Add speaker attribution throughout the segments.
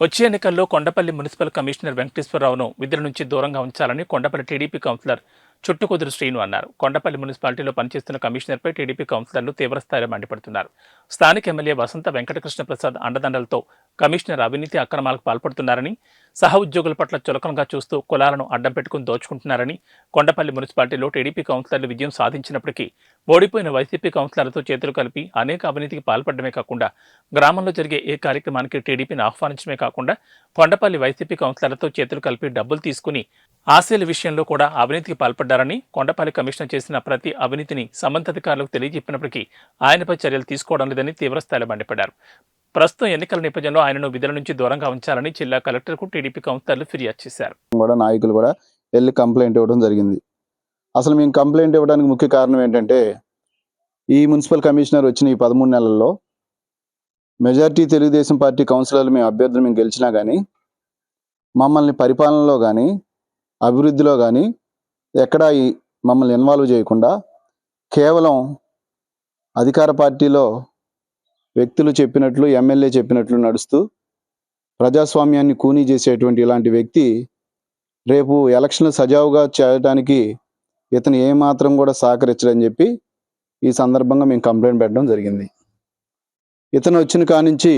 Speaker 1: వచ్చే ఎన్నికల్లో Kondapalli municipal commissioner వెంకటేశ్వరరావును విధుల నుంచి దూరంగా ఉంచాలని కొండపల్లి టీడీపీ కౌన్సిలర్ చుట్టుకుదురు శ్రీను అన్నారు. కొండపల్లి మున్సిపాలిటీలో పనిచేస్తున్న కమిషనర్పై టీడీపీ కౌన్సిలర్లు తీవ్రస్థాయిలో మండిపడుతున్నారు. స్థానిక ఎమ్మెల్యే వసంత వెంకటకృష్ణ ప్రసాద్ అండదండలతో కమిషనర్ అవినీతి అక్రమాలకు పాల్పడుతున్నారని సహ ఉద్యోగుల పట్ల చులకనగా చూస్తూ కులాలను అడ్డం పెట్టుకుని దోచుకుంటున్నారని కొండపల్లి మున్సిపాలిటీలో టీడీపీ కౌన్సిలర్లు విజయం సాధించినప్పటికీ ఓడిపోయిన వైసీపీ కౌన్సిలర్లతో చేతులు కలిపి అనేక అవినీతికి పాల్పడమే కాకుండా గ్రామంలో జరిగే ఏ కార్యక్రమానికి టీడీపీని ఆహ్వానించడమే కాకుండా కొండపల్లి వైసీపీ కౌన్సిలర్లతో చేతులు కలిపి డబ్బులు తీసుకుని ఆశయాల విషయంలో కూడా అవినీతికి పాల్పడ్డారని కొండపల్లి కమిషనర్ చేసిన ప్రతి అవినీతిని సంబంధాధికారులకు తెలియజెప్పినప్పటికీ ఆయనపై చర్యలు తీసుకోవడం లేదని తీవ్రస్థాయిలో మండిపడ్డారు. ప్రస్తుతం ఎన్నికల నేపథ్యంలో ఆయనను విధుల నుంచి దూరంగా ఉంచాలని జిల్లా కలెక్టర్కు టీడీపీ కౌన్సిలర్లు ఫిర్యాదు చేశారు.
Speaker 2: కూడా నాయకులు కూడా వెళ్ళి కంప్లైంట్ ఇవ్వడం జరిగింది. అసలు మేము కంప్లైంట్ ఇవ్వడానికి ముఖ్య కారణం ఏంటంటే ఈ మున్సిపల్ కమిషనర్ వచ్చిన ఈ పదమూడు నెలల్లో మెజార్టీ తెలుగుదేశం పార్టీ కౌన్సిలర్లు మేము అభ్యర్థులు మేము గెలిచినా కానీ మమ్మల్ని పరిపాలనలో కానీ అభివృద్ధిలో కానీ ఎక్కడా మమ్మల్ని ఇన్వాల్వ్ చేయకుండా కేవలం అధికార పార్టీలో వ్యక్తులు చెప్పినట్లు ఎమ్మెల్యే చెప్పినట్లు నడుస్తూ ప్రజాస్వామ్యాన్ని కూనీ చేసేటువంటి ఇలాంటి వ్యక్తి రేపు ఎలక్షన్ సజావుగా చేయడానికి ఇతను ఏమాత్రం కూడా సహకరించడని చెప్పి ఈ సందర్భంగా మేము కంప్లైంట్ పెట్టడం జరిగింది. ఇతను వచ్చిన కానించి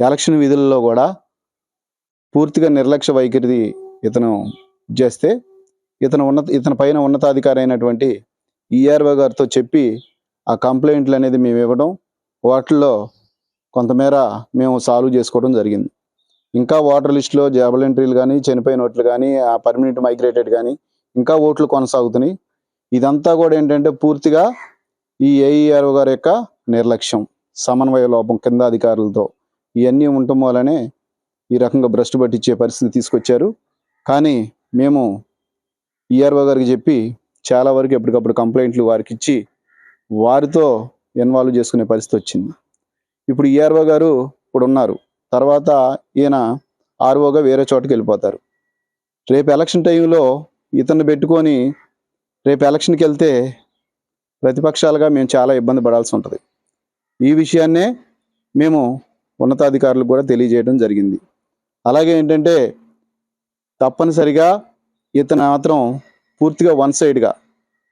Speaker 2: ఎలక్షన్ విధుల్లో కూడా పూర్తిగా నిర్లక్ష్య వైఖరి ఇతను చేస్తే ఇతను ఉన్నత ఇతని పైన ఉన్నతాధికారి అయినటువంటి ఈఆర్ఓ గారితో చెప్పి ఆ కంప్లైంట్లు అనేది మేము ఇవ్వడం వాటిల్లో కొంతమేర మేము సాల్వ్ చేసుకోవడం జరిగింది. ఇంకా ఓటర్ లిస్టులో జాబల్ ఎంట్రీలు కానీ చనిపోయిన ఓట్లు కానీ ఆ పర్మనెంట్ మైగ్రేటెడ్ కానీ ఇంకా ఓట్లు కొనసాగుతున్నాయి. ఇదంతా కూడా ఏంటంటే పూర్తిగా ఈ ఏఈఆర్ఓ గారి యొక్క నిర్లక్ష్యం సమన్వయ లోపం కింద అధికారులతో. ఇవన్నీ ఉండటం వల్లనే ఈ రకంగా భ్రష్టు పట్టించే పరిస్థితి తీసుకొచ్చారు. కానీ మేము ఈఆర్ఓ గారికి చెప్పి చాలా వరకు ఎప్పటికప్పుడు కంప్లైంట్లు వారికి ఇచ్చి వారితో ఇన్వాల్వ్ చేసుకునే పరిస్థితి వచ్చింది. ఇప్పుడు ఈఆర్ఓ గారు ఇప్పుడు ఉన్నారు. తర్వాత ఈయన ఆర్ఓగా వేరే చోటకి వెళ్ళిపోతారు. రేపు ఎలక్షన్ టైంలో ఇతన్ని పెట్టుకొని రేపు ఎలక్షన్కి వెళ్తే ప్రతిపక్షాలుగా మేము చాలా ఇబ్బంది పడాల్సి ఉంటుంది. ఈ విషయాన్నే మేము ఉన్నతాధికారులకు కూడా తెలియజేయడం జరిగింది. అలాగే ఏంటంటే తప్పనిసరిగా ఇతను మాత్రం పూర్తిగా వన్ సైడ్గా.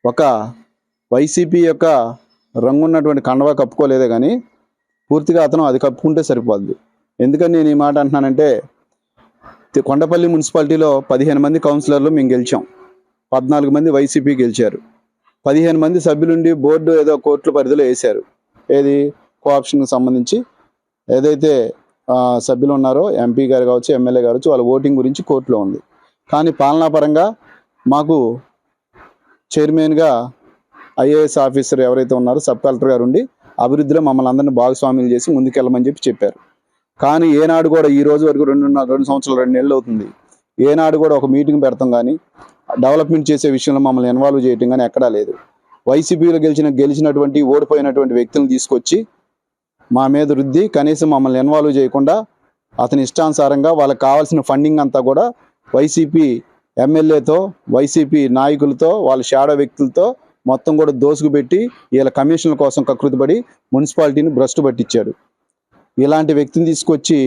Speaker 2: ఒక వైసీపీ యొక్క రంగున్నటువంటి కండవా కప్పుకోలేదే కానీ పూర్తిగా అతను అది కప్పుకుంటే సరిపోద్ది. ఎందుకని నేను ఈ మాట అంటున్నానంటే కొండపల్లి మున్సిపాలిటీలో పదిహేను మంది కౌన్సిలర్లు మేము గెలిచాం. పద్నాలుగు మంది వైసీపీ గెలిచారు. పదిహేను మంది సభ్యులుండి బోర్డు ఏదో కోర్టుల పరిధిలో వేశారు ఏది? కోఆప్షన్కి సంబంధించి. ఏదైతే సభ్యులు ఉన్నారో ఎంపీ గారు కావచ్చు ఎమ్మెల్యే కావచ్చు వాళ్ళ ఓటింగ్ గురించి కోర్టులో ఉంది. కానీ పాలనాపరంగా మాకు చైర్మన్గా ఐఏఎస్ ఆఫీసర్ ఎవరైతే ఉన్నారో సబ్ కలెక్టర్ గారు ఉండి అభివృద్ధిలో మమ్మల్ని అందరినీ భాగస్వామ్యులు చేసి ముందుకెళ్ళమని చెప్పి చెప్పారు. కానీ ఏనాడు కూడా ఈ రోజు వరకు రెండున్నర రెండు సంవత్సరాలు రెండు నెలలు అవుతుంది. ఏనాడు కూడా ఒక మీటింగ్ పెడతాం కానీ డెవలప్మెంట్ చేసే విషయంలో మమ్మల్ని ఇన్వాల్వ్ చేయటం కానీ ఎక్కడా లేదు. వైసీపీలో గెలిచిన గెలిచినటువంటి ఓడిపోయినటువంటి వ్యక్తులను తీసుకొచ్చి మా మీద రుద్ది కనీసం మమ్మల్ని ఇన్వాల్వ్ చేయకుండా అతని ఇష్టానుసారంగా వాళ్ళకి కావాల్సిన ఫండింగ్ అంతా కూడా వైసీపీ ఎమ్మెల్యేతో వైసీపీ నాయకులతో వాళ్ళ షాడో వ్యక్తులతో మొత్తం కూడా దోసుకుపెట్టి వీళ్ళ కమిషన్ల కోసం కకృతిపడి మున్సిపాలిటీని భ్రష్టు పట్టించాడు ఇలాంటి వ్యక్తిని తీసుకొచ్చి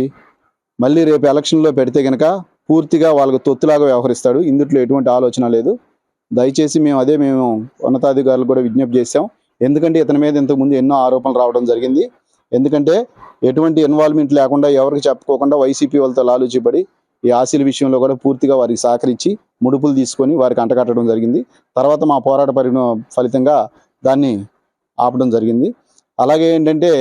Speaker 2: మళ్ళీ రేపు ఎలక్షన్లో పెడితే కనుక పూర్తిగా వాళ్ళకు తొత్తులాగా వ్యవహరిస్తాడు. ఇందుట్లో ఎటువంటి ఆలోచన లేదు. దయచేసి మేము అదే మేము ఉన్నతాధికారులు కూడా విజ్ఞప్తి చేశాం. ఎందుకంటే ఇతని మీద ఇంతకుముందు ఎన్నో ఆరోపణలు రావడం జరిగింది. ఎందుకంటే ఎటువంటి ఇన్వాల్వ్మెంట్ లేకుండా ఎవరికి చెప్పుకోకుండా వైసీపీ వాళ్ళతో లాలూచిపడి ఈ ఆశీల విషయంలో కూడా పూర్తిగా వారికి సహకరించి ముడుపులు తీసుకొని వారికి అంటకట్టడం జరిగింది. తర్వాత మా పోరాట పరిగణ ఫలితంగా దాన్ని ఆపడం జరిగింది. అలాగే ఏంటంటే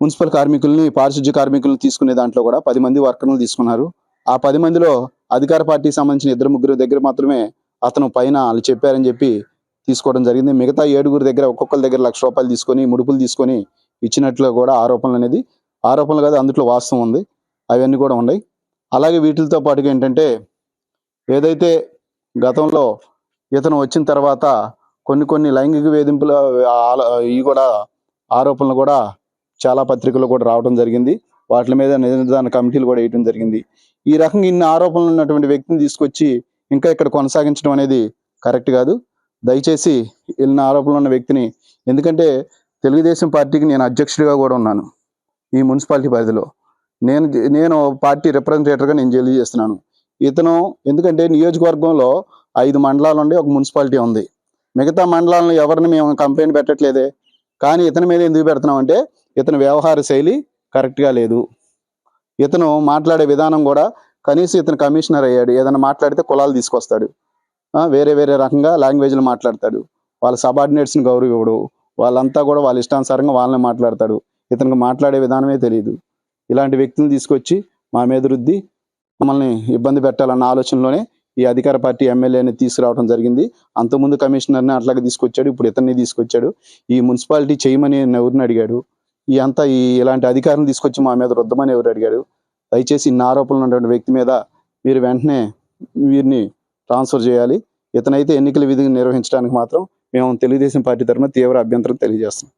Speaker 2: మున్సిపల్ కార్మికుల్ని పారిశుద్ధ్య కార్మికులను తీసుకునే దాంట్లో కూడా పది మంది వర్కర్లు తీసుకున్నారు. ఆ పది మందిలో అధికార పార్టీకి సంబంధించిన ఇద్దరు ముగ్గురు దగ్గర మాత్రమే అతను పైన వాళ్ళు చెప్పారని చెప్పి తీసుకోవడం జరిగింది. మిగతా ఏడుగురు దగ్గర ఒక్కొక్కరి దగ్గర లక్ష రూపాయలు తీసుకొని ముడుపులు తీసుకొని ఇచ్చినట్లు కూడా ఆరోపణలు అనేది ఆరోపణలు కాదు అందులో వాస్తవం ఉంది. అవన్నీ కూడా ఉన్నాయి. అలాగే వీటితో పాటుగా ఏంటంటే ఏదైతే గతంలో ఇతను వచ్చిన తర్వాత కొన్ని కొన్ని లైంగిక వేధింపుల ఇవి కూడా ఆరోపణలు కూడా చాలా పత్రికల్లో కూడా రావడం జరిగింది. వాటి మీద నిర్ధారణ కమిటీలు కూడా వేయడం జరిగింది. ఈ రకంగా ఇన్ని ఆరోపణలు ఉన్నటువంటి వ్యక్తిని తీసుకొచ్చి ఇంకా ఇక్కడ కొనసాగించడం అనేది కరెక్ట్ కాదు. దయచేసి వెళ్ళిన ఆరోపణలు ఉన్న వ్యక్తిని ఎందుకంటే తెలుగుదేశం పార్టీకి నేను అధ్యక్షుడిగా కూడా ఉన్నాను ఈ మున్సిపాలిటీ పరిధిలో. నేను నేను పార్టీ రిప్రజెంటేటర్గా నేను తెలియజేస్తున్నాను ఇతను ఎందుకంటే నియోజకవర్గంలో ఐదు మండలాలు ఉండి ఒక మున్సిపాలిటీ ఉంది. మిగతా మండలాలను ఎవరిని మేము కంప్లైంట్ పెట్టట్లేదే? కానీ ఇతని మీద ఎందుకు పెడుతున్నాం అంటే ఇతని వ్యవహార శైలి కరెక్ట్గా లేదు. ఇతను మాట్లాడే విధానం కూడా కనీసం ఇతను కమిషనర్ అయ్యాడు ఏదైనా మాట్లాడితే కులాలు తీసుకొస్తాడు. వేరే వేరే రకంగా లాంగ్వేజ్లు మాట్లాడతాడు. వాళ్ళ సబార్డినేట్స్ని గౌరవ ఇవ్వడు వాళ్ళంతా కూడా వాళ్ళ ఇష్టానుసారంగా వాళ్ళని మాట్లాడతాడు. ఇతనికి మాట్లాడే విధానమే తెలియదు ఇలాంటి వ్యక్తులను తీసుకొచ్చి మా మీద రుద్ది మమ్మల్ని ఇబ్బంది పెట్టాలన్న ఆలోచనలోనే ఈ అధికార పార్టీ ఎమ్మెల్యేని తీసుకురావడం జరిగింది. అంతకుముందు కమిషనర్ని అట్లాగే తీసుకొచ్చాడు ఇప్పుడు ఇతన్ని తీసుకొచ్చాడు. ఈ మున్సిపాలిటీ చేయమని ఎవరిని అడిగాడు? ఈ అంతా ఈ ఇలాంటి అధికారం తీసుకొచ్చి మా మీద రుద్దమని ఎవరు అడిగాడు దయచేసి ఇన్ని ఆరోపణలు ఉన్నటువంటి వ్యక్తి మీద మీరు వెంటనే వీరిని ట్రాన్స్ఫర్ చేయాలి. ఇతనైతే ఎన్నికల విధిని నిర్వహించడానికి మాత్రం మేము తెలుగుదేశం పార్టీ తరఫున తీవ్ర అభ్యంతరం తెలియజేస్తాం